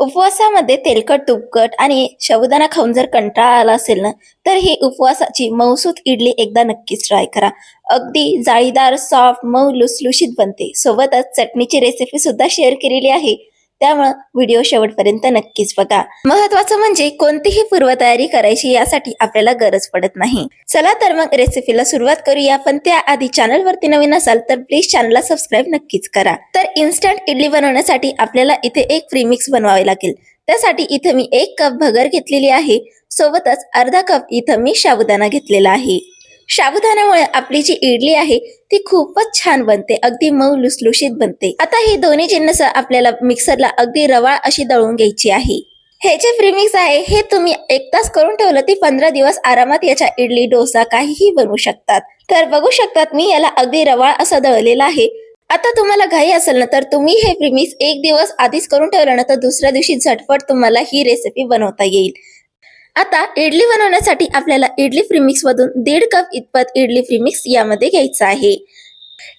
उपवासामध्ये तेलकट तुपकट आणि शबुदाना खाऊन जर कंटाळा आला असेल ना तर ही उपवासाची मौसूत इडली एकदा नक्कीच ट्राय करा. अगदी जाळीदार सॉफ्ट मऊ लुसलुशीत बनते. सोबतच चटणीची रेसिपी सुद्धा शेअर केलेली आहे. त्यामुळं व्हिडिओ शेवटपर्यंत नक्कीच बघा. महत्वाचं म्हणजे कोणतीही पूर्वतयारी करायची यासाठी आपल्याला गरज पडत नाही. चला तर मग रेसिपीला सुरुवात करूया पण त्याआधी चॅनलवरती नवीन असाल तर प्लीज चॅनलला सबस्क्राईब नक्कीच करा. तर इन्स्टंट इडली बनवण्यासाठी आपल्याला इथे एक प्रीमिक्स बनवावे लागेल. त्यासाठी इथे मी एक कप भगर घेतलेली आहे. सोबतच अर्धा कप इथं मी साबुदाणा घेतलेला आहे. साबुदाण्यामुळे आपली जी इडली आहे ती खूपच छान बनते. अगदी मऊ लुसलुशीत बनते. आता ही दोन्ही जिन्नस आपल्याला मिक्सरला अगदी रवाळ अशी दळून घ्यायची आहे. हे जे प्रिमिक्स आहे हे तुम्ही एक तास करून ठेवलं ती पंधरा दिवस आरामात याच्या इडली डोसा काहीही बनवू शकतात. तर बघू शकतात मी याला अगदी रवाळ असा दळलेला आहे. आता तुम्हाला घाई असेल ना तर तुम्ही हे प्रिमिक्स एक दिवस आधीच करून ठेवलं ना तर दुसऱ्या दिवशी झटपट तुम्हाला ही रेसिपी बनवता येईल. आता इडली बनवण्यासाठी आपल्याला इडली फ्रीमिक्स मधून दीड कप इतपत इडली फ्रीमिक्स यामध्ये घ्यायचं आहे.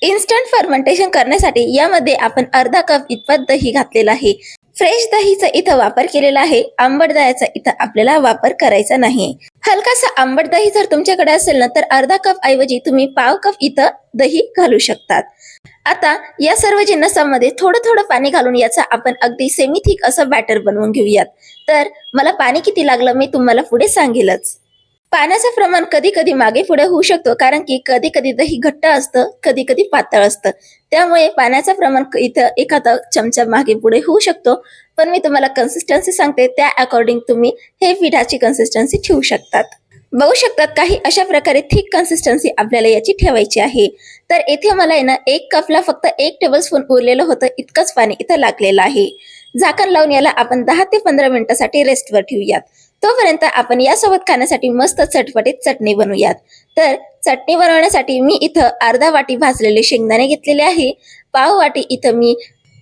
इन्स्टंट फर्मेंटेशन करण्यासाठी यामध्ये आपण अर्धा कप इतपत दही घातलेला आहे. फ्रेश दहीचा इथं वापर केलेला आहे. आंबट दह्याचा इथं आपल्याला वापर करायचा नाही. हलकासा आंबट दही जर तुमच्याकडे असेल ना तर अर्धा कप ऐवजी तुम्ही पाव कप इथं दही घालू शकतात. आता या सर्व जिन्नसामध्ये थोडं थोडं पाणी घालून याचा आपण अगदी सेमी थिक असं बॅटर बनवून घेऊयात. तर मला पाणी किती लागलं मी तुम्हाला पुढे सांगेलच. पाण्याचं प्रमाण कधी कधी मागे पुढे होऊ शकतो कारण की कधी कधी दही घट्ट असतं कधी कधी पातळ असतं. त्यामुळे पाण्याचं प्रमाण इथं एखादा चमचा मागे पुढे होऊ शकतो. पण मी तुम्हाला कन्सिस्टन्सी सांगते त्या अकॉर्डिंग तुम्ही हे पिठाची कन्सिस्टन्सी ठेवू शकतात. बघू शकतात काही अशा प्रकारे थिक कन्सिस्टन्सी आपल्याला याची ठेवायची आहे. तर इथे मला आहे ना एक कपला फक्त एक टेबलस्पून उरलेलं होतं इतकंच पाणी इथं लागलेलं आहे. झाकण लावून याला आपण दहा ते पंधरा मिनिटासाठी रेस्टवर ठेवूयात. तोपर्यंत आपण यासोबत खाण्यासाठी मस्त चटपटीत चटणी बनवूयात. तर चटणी बनवण्यासाठी मी इथं अर्धा वाटी भाजलेले शेंगदाणे घेतलेले आहे. पाव वाटी इथं मी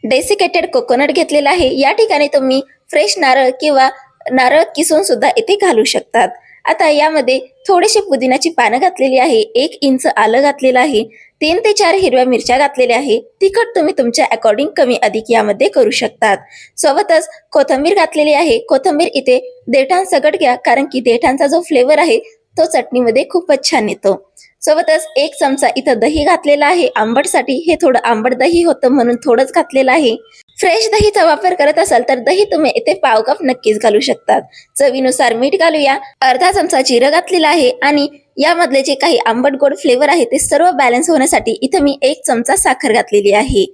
डेसिकेटेड कोकोनट घेतलेला आहे. या ठिकाणी तुम्ही फ्रेश नारळ किंवा नारळ किसून सुद्धा इथे घालू शकतात. आता यामध्ये थोडीशी पुदिनाची पानं घातलेली आहे एक इंच आलं घातलेलं आहे तीन ते चार हिरव्या मिरच्या घातलेल्या आहे. तिखट तुम्ही तुमच्या अकॉर्डिंग कमी अधिक यामध्ये करू शकतात. सोबतच कोथंबीर घातलेली आहे. कोथंबीर इथे देठां सगट घ्या कारण की देठांचा जो फ्लेवर आहे तो चटणीमध्ये खूपच छान येतो. सोबतच एक चमचा इथं दही घातलेला आहे. आंबटसाठी हे थोडं आंबट दही होतं म्हणून थोडंच घातलेलं आहे. फ्रेश दहीचा वापर करत असाल तर दही तुम्ही इथे पाव कप नक्कीच घालू शकतात. चवीनुसार मीठ घालूया. अर्धा चमचा जिरं घातलेला आहे आणि यामधले जे काही आंबट गोड फ्लेवर आहे ते सर्व बॅलन्स होण्यासाठी इथं मी एक चमचा साखर घातलेली आहे.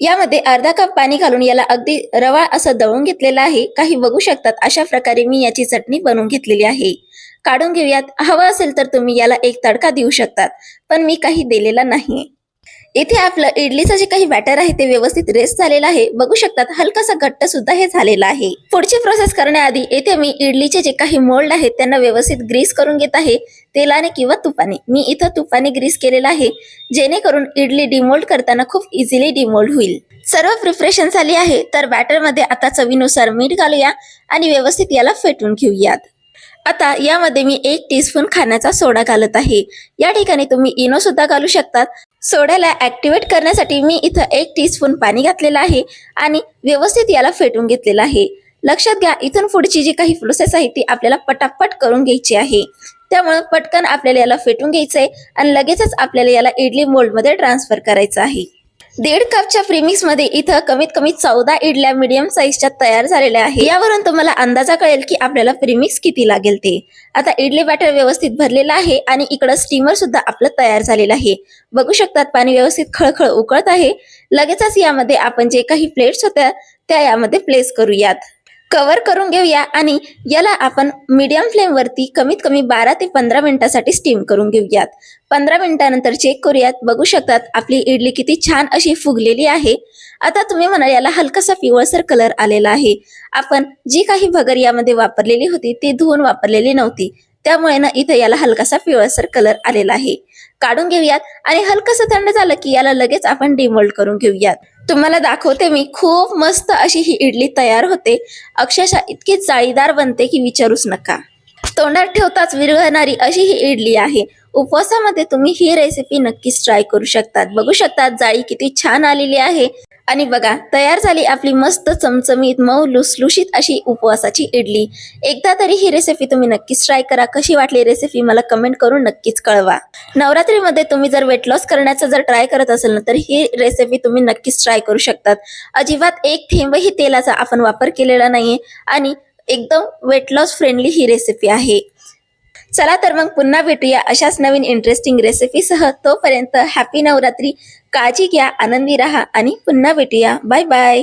यामध्ये अर्धा कप पाणी घालून याला अगदी रवा असं दळून घेतलेलं आहे. काही बघू शकतात अशा प्रकारे मी याची चटणी बनवून घेतलेली आहे. काढून घेऊयात. हवं असेल तर तुम्ही याला एक तडका देऊ शकतात पण मी काही दिलेला नाही. इथे आपलं इडलीचं जे काही बॅटर आहे ते व्यवस्थित रेस्ट झालेलं आहे. बघू शकतात हलकासा घट्ट सुद्धा हे झालेला आहे. पुढची प्रोसेस करण्याआधी येथे मी इडलीचे जे काही मोल्ड आहेत त्यांना व्यवस्थित ग्रीस करून घेत आहे. तेलाने किंवा तुपाने. मी इथं तुपाने ग्रीस केलेलं आहे. जेणेकरून इडली डिमोल्ड करताना खूप इझिली डिमोल्ड होईल. सर्व प्रिपरेशन झाली आहे तर बॅटरमध्ये आता चवीनुसार मीठ घालूया आणि व्यवस्थित याला फेटून घेऊयात. आता यामध्ये मी एक टीस्पून खाण्याचा सोडा घालत आहे. या ठिकाणी तुम्ही इनो सुद्धा घालू शकतात. सोड्याला ऍक्टिवेट करण्यासाठी मी इथं एक टीस्पून पाणी घातलेलं आहे आणि व्यवस्थित याला फेटून घेतलेलं आहे. लक्षात घ्या इथून पुढची जी काही प्रोसेस आहे ती आपल्याला पटापट करून घ्यायची आहे. त्यामुळे पटकन आपल्याला याला फेटून घ्यायचंय आणि लगेचच आपल्याला याला इडली मोल्डमध्ये ट्रान्सफर करायचं आहे. दीड कपच्या प्रीमिक्समध्ये इथं कमीत कमी चौदा इडल्या मीडियम साईजच्या तयार झालेल्या आहे यावरून तुम्हाला अंदाजा कळेल की आपल्याला प्रीमिक्स किती लागेल ते. आता इडली बॅटर व्यवस्थित भरलेला आहे आणि इकडं स्टीमर सुद्धा आपलं तयार झालेलं आहे. बघू शकतात पाणी व्यवस्थित खळखळ उकळत आहे. लगेचच यामध्ये आपण जे काही प्लेट्स होत्या त्या यामध्ये प्लेस करूयात. कव्हर करून घेऊया आणि याला आपण मीडियम फ्लेमवरती कमीत कमी बारा ते पंधरा मिनिटासाठी स्टीम करून घेऊयात. पंधरा मिनिटानंतर चेक करूयात. बघू शकतात आपली इडली किती छान अशी फुगलेली आहे. आता तुम्ही म्हणाल याला हलकासा पिवळसर कलर आलेला आहे. आपण जी काही भगर यामध्ये वापरलेली होती ती धुवून वापरलेली नव्हती. त्यामुळे ना इथं याला हलकासा पिवळसर कलर आलेला आहे. काढून घेऊयात आणि हलकसं थंड झालं की याला लगेच आपण डिमोल्ड करून घेऊयात. तुम्हाला दाखवते मी. खूप मस्त अशी ही इडली तयार होते. अक्षरशः इतकी जाळीदार बनते की विचारूच नका. तोंडात ठेवताच विरघळणारी अशी ही इडली आहे. उपवासामध्ये तुम्ही ही रेसिपी नक्कीच ट्राय करू शकतात. बघू शकतात जाळी किती छान आलेली आहे. आणि बघा तयार झाली आपली मस्त चमचमीत मऊ लुसलुशीत अशी उपवासाची इडली. एकदा तरी ही रेसिपी तुम्ही नक्कीच ट्राय करा. कशी वाटली रेसिपी मला कमेंट करून नक्कीच कळवा. नवरात्रीमध्ये तुम्ही जर वेट लॉस करण्याचा जर ट्राय करत असेल ना तर ही रेसिपी तुम्ही नक्कीच ट्राय करू शकतात. अजिबात एक थेंबही तेलाचा आपण वापर केलेला नाहीये आणि एकदम वेट लॉस फ्रेंडली ही रेसिपी आहे. चला तर मग पुन्हा भेटूया अशाच नवीन इंटरेस्टिंग रेसिपीसह तोपर्यंत हॅपी नवरात्री. काळजी घ्या आनंदी राहा आणि पुन्हा भेटूया. Bye bye